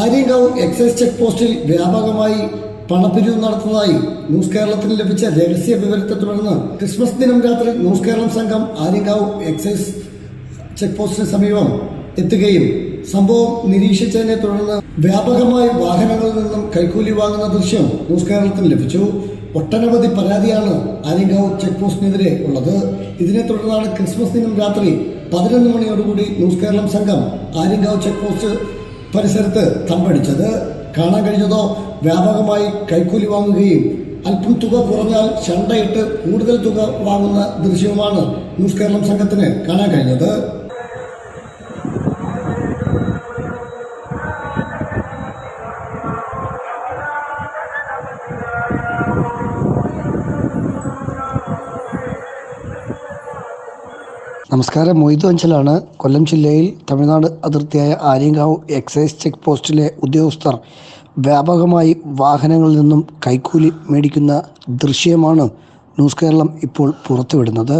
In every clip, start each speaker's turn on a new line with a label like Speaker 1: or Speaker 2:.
Speaker 1: Aryankavu excise check പോസ്റ്റിൽ വ്യാപകമായി പണപ്പിരിവ് നടത്തുന്നതായി ന്യൂസ് കേരളത്തിന് ലഭിച്ച രഹസ്യ വിവരത്തെ തുടർന്ന് ക്രിസ്മസ് ദിനം രാത്രി ന്യൂസ് കേരളം സംഘം ആര്യങ്കാവ് എക്സൈസ് ചെക്ക് പോസ്റ്റിന് സമീപം എത്തുകയും സംഭവം നിരീക്ഷിച്ചതിനെ തുടർന്ന് വ്യാപകമായി വാഹനങ്ങളിൽ നിന്നും കൈക്കൂലി വാങ്ങുന്ന ദൃശ്യം ന്യൂസ് കേരളത്തിന് ലഭിച്ചു. ഒട്ടനവധി പരാതിയാണ് ആര്യങ്കാവ് ചെക്ക് പോസ്റ്റിനെതിരെ ഉള്ളത്. ഇതിനെ തുടർന്നാണ് ക്രിസ്മസ് ദിനം രാത്രി പതിനൊന്ന് മണിയോടുകൂടി ന്യൂസ് കേരളം സംഘം ആര്യങ്കാവ് ചെക്ക് പോസ്റ്റ് പരിസരത്ത് തമ്പടിച്ചത്. കാണാൻ കഴിഞ്ഞതോ? വ്യാപകമായി കൈക്കൂലി വാങ്ങുകയും അല്പം തുക കുറഞ്ഞാൽ ശണ്ടയിട്ട് കൂടുതൽ തുക വാങ്ങുന്ന ദൃശ്യവുമാണ് ന്യൂസ് കേരളം സംഘത്തിന് കാണാൻ കഴിഞ്ഞത്. നമസ്കാരം. മൊയ്തു അഞ്ചലാണ്. കൊല്ലം ജില്ലയിൽ തമിഴ്നാട് അതിർത്തിയായ ആര്യങ്കാവ് എക്സൈസ് ചെക്ക് പോസ്റ്റിലെ ഉദ്യോഗസ്ഥർ വ്യാപകമായി വാഹനങ്ങളിൽ നിന്നും കൈക്കൂലി മേടിക്കുന്ന ദൃശ്യമാണ് ന്യൂസ് കേരളം ഇപ്പോൾ പുറത്തുവിടുന്നത്.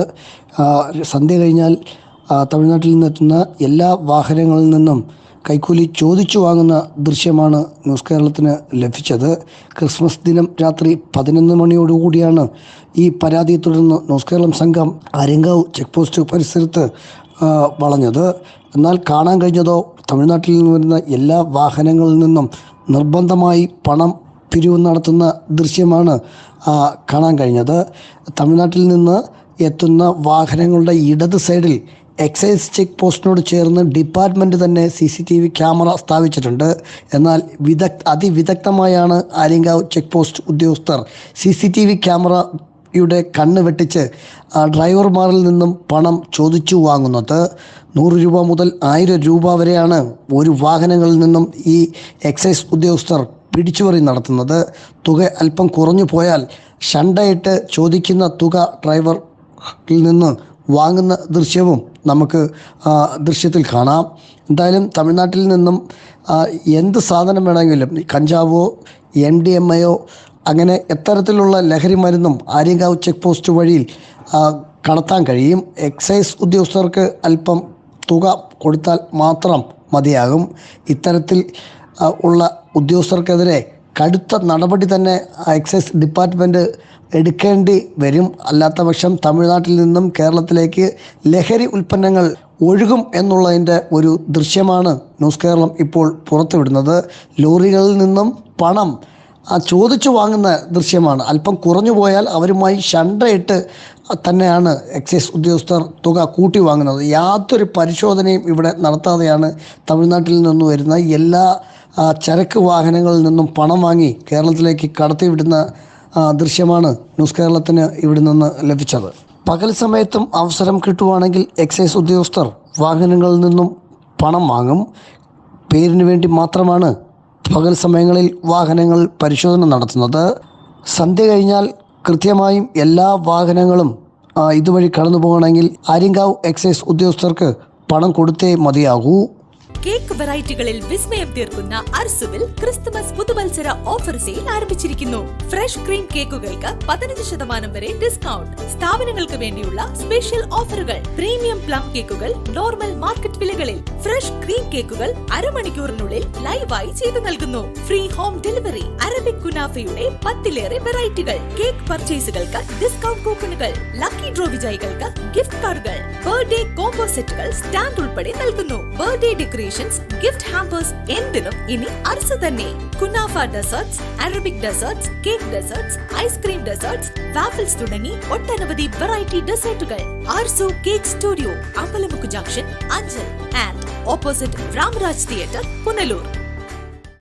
Speaker 1: സന്ധ്യ കഴിഞ്ഞാൽ തമിഴ്നാട്ടിൽ നിന്നെത്തുന്ന എല്ലാ വാഹനങ്ങളിൽ നിന്നും കൈക്കൂലി ചോദിച്ചു വാങ്ങുന്ന ദൃശ്യമാണ് ന്യൂസ് കേരളത്തിന് ലഭിച്ചത്. ക്രിസ്മസ് ദിനം രാത്രി പതിനൊന്ന് മണിയോടുകൂടിയാണ് ഈ പരാതിയെ തുടർന്ന് ന്യൂസ് കേരളം സംഘം അരങ്കാവ് ചെക്ക് പോസ്റ്റ് പരിസരത്ത് വളഞ്ഞത്. എന്നാൽ കാണാൻ കഴിഞ്ഞതോ തമിഴ്നാട്ടിൽ നിന്ന് വരുന്ന എല്ലാ വാഹനങ്ങളിൽ നിന്നും നിർബന്ധമായി പണം പിരിവ് നടത്തുന്ന ദൃശ്യമാണ് കാണാൻ കഴിഞ്ഞത്. തമിഴ്നാട്ടിൽ നിന്ന് എത്തുന്ന വാഹനങ്ങളുടെ ഇടത് സൈഡിൽ എക്സൈസ് ചെക്ക് പോസ്റ്റിനോട് ചേർന്ന് ഡിപ്പാർട്ട്മെന്റ് തന്നെ C C T V camera സ്ഥാപിച്ചിട്ടുണ്ട്. എന്നാൽ വിദഗ്ധ അതിവിദഗ്ധമായാണ് ആര്യങ്കാവ് ചെക്ക് പോസ്റ്റ് ഉദ്യോഗസ്ഥർ സി സി ടി വി ക്യാമറയുടെ കണ്ണ് വെട്ടിച്ച് ഡ്രൈവർമാരിൽ നിന്നും പണം ചോദിച്ചു വാങ്ങുന്നത്. നൂറ് രൂപ മുതൽ ആയിരം രൂപ വരെയാണ് ഒരു വാഹനങ്ങളിൽ നിന്നും ഈ എക്സൈസ് ഉദ്യോഗസ്ഥർ പിടിച്ചുപറി നടത്തുന്നത്. തുക അല്പം കുറഞ്ഞു പോയാൽ ഷണ്ടയിട്ട് ചോദിക്കുന്ന തുക ഡ്രൈവറിൽ നിന്ന് വാങ്ങുന്ന ദൃശ്യവും നമുക്ക് ദൃശ്യത്തിൽ കാണാം. എന്തായാലും തമിഴ്നാട്ടിൽ നിന്നും എന്ത് സാധനം വേണമെങ്കിലും കഞ്ചാവോ എം ഡി എം എയോ അങ്ങനെ എത്തരത്തിലുള്ള ലഹരി മരുന്നും ആര്യങ്കാവ് ചെക്ക് പോസ്റ്റ് വഴിയിൽ കടത്താൻ കഴിയും. എക്സൈസ് ഉദ്യോഗസ്ഥർക്ക് അല്പം തുക കൊടുത്താൽ മാത്രം മതിയാകും. ഇത്തരത്തിൽ ഉള്ള ഉദ്യോഗസ്ഥർക്കെതിരെ കടുത്ത നടപടി തന്നെ എക്സൈസ് ഡിപ്പാർട്ട്മെന്റ് എടുക്കേണ്ടി വരും. അല്ലാത്ത പക്ഷം തമിഴ്നാട്ടിൽ നിന്നും കേരളത്തിലേക്ക് ലഹരി ഉൽപ്പന്നങ്ങൾ ഒഴുകും എന്നുള്ളതിന്റെ ഒരു ദൃശ്യമാണ് ന്യൂസ് കേരളം ഇപ്പോൾ പുറത്തുവിടുന്നത്. ലോറികളിൽ നിന്നും പണം ചോദിച്ചു വാങ്ങുന്ന ദൃശ്യമാണ്. അല്പം കുറഞ്ഞു പോയാൽ അവരുമായി ഷണ്ടയിട്ട് തന്നെയാണ് എക്സൈസ് ഉദ്യോഗസ്ഥർ തുക കൂട്ടി വാങ്ങുന്നത്. യാതൊരു പരിശോധനയും ഇവിടെ നടത്താതെയാണ് തമിഴ്നാട്ടിൽ നിന്ന് വരുന്ന എല്ലാ ചരക്ക് വാഹനങ്ങളിൽ നിന്നും പണം വാങ്ങി കേരളത്തിലേക്ക് കടത്തിവിടുന്ന ദൃശ്യമാണ് ന്യൂസ് കേരളത്തിന് ഇവിടെ നിന്ന് ലഭിച്ചത്. പകൽ സമയത്തും അവസരം കിട്ടുവാണെങ്കിൽ എക്സൈസ് ഉദ്യോഗസ്ഥർ വാഹനങ്ങളിൽ നിന്നും പണം വാങ്ങും. പേരിന് വേണ്ടി മാത്രമാണ് പകൽ സമയങ്ങളിൽ വാഹനങ്ങൾ പരിശോധന നടത്തുന്നത്. സന്ധ്യ കഴിഞ്ഞാൽ കൃത്യമായും എല്ലാ വാഹനങ്ങളും ഇതുവഴി കടന്നു പോകണമെങ്കിൽ ആര്യങ്കാവ് എക്സൈസ് ഉദ്യോഗസ്ഥർക്ക് പണം കൊടുത്തേ മതിയാകൂ.
Speaker 2: കേക്ക് വെറൈറ്റികളിൽ വിസ്മയം തീർക്കുന്ന അർസുവിൽ ക്രിസ്തുമസ് പുതുവത്സര ഓഫർ സെയിൽ ആരംഭിച്ചിരിക്കുന്നു. ഫ്രഷ് ക്രീം കേക്കുകൾക്ക് പതിനഞ്ച് ശതമാനം വരെ ഡിസ്കൗണ്ട് സ്ഥാപനങ്ങൾക്ക് വേണ്ടിയുള്ള സ്പെഷ്യൽ ഓഫറുകൾ പ്രീമിയം പ്ലം കേക്കുകൾ നോർമൽ മാർക്കറ്റ് വിലകളിൽ. ഫ്രഷ് ക്രീം കേക്കുകൾ അരമണിക്കൂറിനുള്ളിൽ ലൈവായി ചെയ്തു നൽകുന്നു. ഫ്രീ ഹോം ഡെലിവറി അറബിക് കുനാഫയുടെ പത്തിലേറെ വെറൈറ്റികൾ. കേക്ക് പർച്ചേസുകൾക്ക് ഡിസ്കൗണ്ട് കൂപ്പണുകൾ ലക്കി ഡ്രോ വിജയികൾക്ക് ഗിഫ്റ്റ് കാർഡുകൾ ബർത്ത്ഡേ കോംബോ സെറ്റുകൾ സ്റ്റാൻഡ് ഉൾപ്പെടെ നൽകുന്നു. ബർത്ത്ഡേ ഡെക്കറേഷൻസ് ഗിഫ്റ്റ് ഹാമ്പേഴ്സ് എന്തിനും ഇനി അർസ് തന്നെ. Kunafa desserts Arabic desserts cake desserts ice cream desserts waffles തുടങ്ങി ഒട്ടനവധി വെറൈറ്റി ഡെസേർട്ടുകൾ Arsu cake studio Ambalamukku junction Anchal. And opposite Ramaraj theatre Punalur.